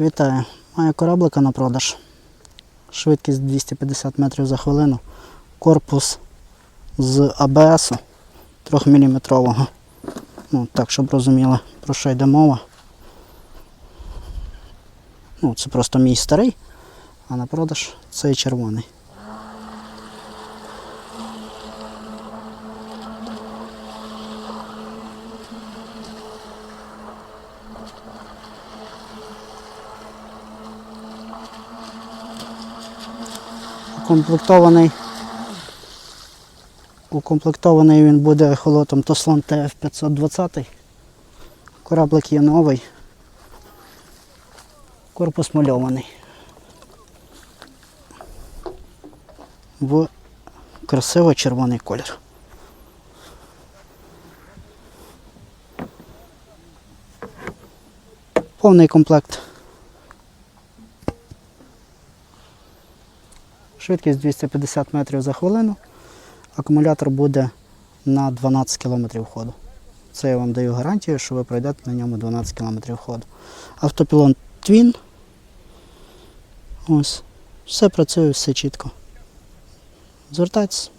Вітаю. Маю кораблика на продаж. Швидкість 250 метрів за хвилину. Корпус з АБС 3 мм. Ну, так, щоб розуміли, про що йде мова. Ну, це просто мій старий, а на продаж цей червоний. Укомплектований. Укомплектований він буде холотом Тослан ТФ 520. Кораблик є новий. Корпус мальований. В красиво червоний колір. Повний комплект. Швидкість 250 метрів за хвилину. Акумулятор буде на 12 км ходу. Це я вам даю гарантію, що ви пройдете на ньому 12 км ходу. Автопілон Twin. Ось. Все працює, все чітко. Звертайтесь.